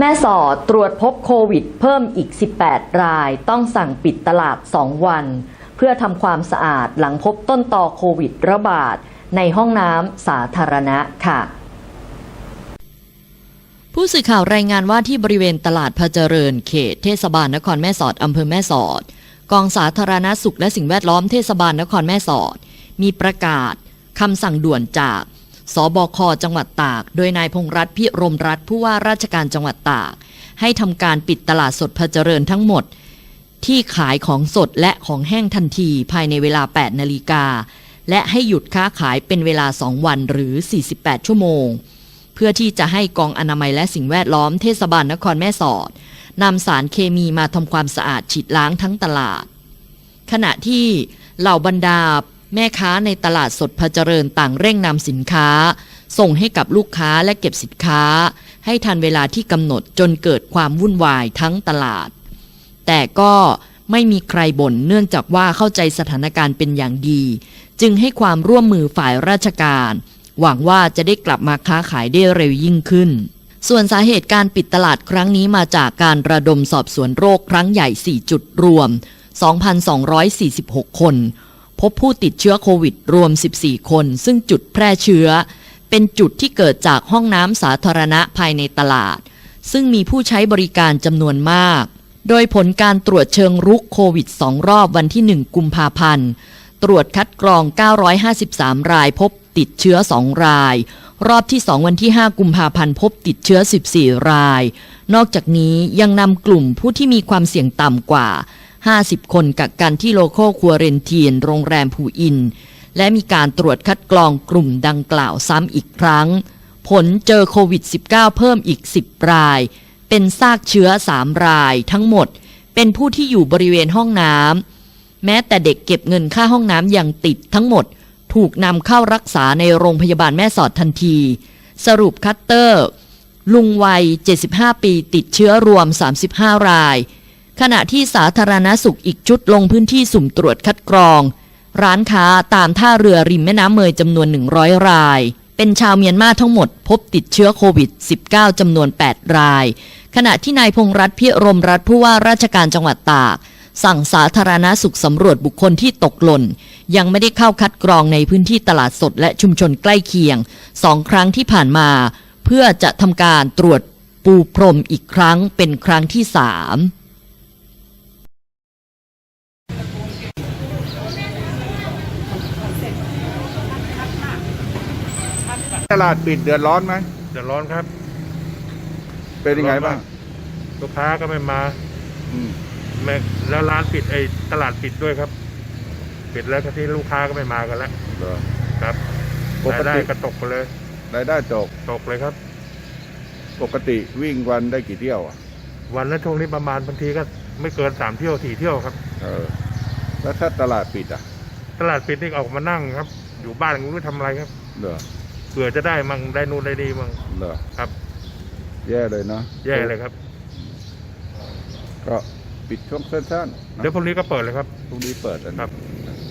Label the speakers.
Speaker 1: แม่สอดตรวจพบโควิดเพิ่มอีก 18 ราย ต้องสั่งปิดตลาด 2 วัน เพื่อทำความสะอาดหลังพบต้นต่อโควิดระบาด ในห้องน้ำสาธารณะค่ะ
Speaker 2: ผู้สื่อข่าวรายงานว่าที่บริเวณตลาดพระเจริญเขตเทศบาลนครแม่สอดอำเภอแม่สอด กองสาธารณสุขและสิ่งแวดล้อมเทศบาลนครแม่สอด มีประกาศคำสั่งด่วนจาก สบคจังหวัดตาก โดยนายพงษ์รัตน์พิรมรัตน์ผู้ว่าราชการจังหวัดตาก ให้ทำการปิดตลาดสดพระเจริญทั้งหมด ที่ขายของสดและของแห้งทันทีภายในเวลา 8 นาฬิกา และให้หยุดค้าขายเป็นเวลา 2 วันหรือ 48 ชั่วโมง เพื่อที่จะให้กองอนามัยและสิ่งแวดล้อมเทศบาลนครแม่สอดนำสารเคมีมาทำความสะอาดฉีดล้างทั้งตลาด ขณะที่เหล่าบรรดา แม่ค้าในตลาดสดพระเจริญต่างเร่งนำสินค้า ส่งให้กับลูกค้าและเก็บสินค้า ให้ทันเวลาที่กำหนดจนเกิดความวุ่นวายทั้งตลาด แต่ก็ไม่มีใครบ่นเนื่องจากว่าเข้าใจสถานการณ์เป็นอย่างดี จึงให้ความร่วมมือฝ่ายราชการ หวังว่าจะได้กลับมาค้าขายได้เร็วยิ่งขึ้น ส่วนสาเหตุการปิดตลาดครั้งนี้มาจากการระดมสอบสวนโรคครั้งใหญ่ 4 จุดรวม 2,246 คน พบผู้ติดเชื้อโควิดรวม 14 คน ซึ่งจุดแพร่เชื้อ เป็นจุดที่เกิดจากห้องน้ำสาธารณะภายในตลาด ซึ่งมีผู้ใช้บริการจำนวนมาก โดยผลการตรวจเชิงรุกโควิด 2 รอบวันที่ 1 กุมภาพันธ์ ตรวจคัดกรอง 953 รายพบติดเชื้อ 2 ราย รอบที่ 2 วันที่ 5 กุมภาพันธ์พบติดเชื้อ 14 ราย นอกจากนี้ยังนำกลุ่มผู้ที่มีความเสี่ยงต่ำกว่า 50 คนกักกันที่โลโคครัวเรนเทียน โรงแรมผูอิน และมีการตรวจคัดกรองกลุ่มดังกล่าวซ้ำอีกครั้ง ผลเจอโควิด -19 เพิ่มอีก 10 ราย เป็นซากเชื้อ 3 รายทั้งหมด เป็นผู้ที่อยู่บริเวณห้องน้ำแม้แต่เด็กเก็บเงินค่าห้องน้ำยังติดทั้งหมด ถูกนำเข้ารักษาในโรงพยาบาลแม่สอดทันที สรุปคัตเตอร์ ลุงวัย 75 ปีติดเชื้อรวม 35 ราย ขณะที่สาธารณสุขอีกชุดลงพื้นที่สุ่มตรวจคัดกรอง ร้านค้าตามท่าเรือริมแม่น้ำเมยจำนวน 100 ราย เป็นชาวเมียนมาทั้งหมด พบติดเชื้อโควิด -19 จำนวน 8 ราย ขณะที่นายพงษ์รัตน์พิรมรัตน์ผู้ว่าราชการจังหวัดตาก สั่งสาธารณสุขสำรวจบุคคลที่ตกหล่น ยังไม่ได้เข้าคัดกรองในพื้นที่ตลาดสดและชุมชนใกล้เคียงสองครั้งที่ผ่านมา เพื่อจะทำการตรวจปูพรมอีกครั้งเป็นครั้งที่สาม
Speaker 3: ตลาดปิดเดือดร้อนไหม
Speaker 4: เดือดร้อนครับ
Speaker 3: เป็นยังไงบ้าง
Speaker 4: ลูกค้าก็ไม่มา
Speaker 3: อืม
Speaker 4: แม่แล้วร้านปิดไอ้ตลาดปิดด้วยครับ ปิดแล้วก็ที่ลูกค้าก็ไม่มากันแล้ว
Speaker 3: เหรอ
Speaker 4: ครับ
Speaker 3: ปก
Speaker 4: รายได้
Speaker 3: ติ
Speaker 4: ก็ตกไปเลย
Speaker 3: รายได้ตก
Speaker 4: ตกเลยครับ
Speaker 3: ปกติวิ่งวันได้กี่เที่ยวอะ
Speaker 4: วันละช่วงนี้ประมาณบางทีก็ไม่เกินสามเที่ยวสี่เที่ยวครับ
Speaker 3: เออ แล้วถ้าตลาดปิดอะ
Speaker 4: ตลาดปิดนี่ออกมานั่งครับ อยู่บ้านไม่รู้ทำอะไรครับ
Speaker 3: เหรอ
Speaker 4: เผื่อจะได้มั่งได้นู่นได้นี่มั่ง
Speaker 3: เหรอ
Speaker 4: ครับ
Speaker 3: แย่เลยเนาะ
Speaker 4: แย่เลยครับ
Speaker 3: ก็ปิดช่วงสั้นๆนะ
Speaker 4: เดี๋ยวพรุ่งนี้ก็เปิดเลยครับ
Speaker 3: พรุ่งนี้เปิดแล้ว
Speaker 4: ครั
Speaker 3: นะ
Speaker 4: บ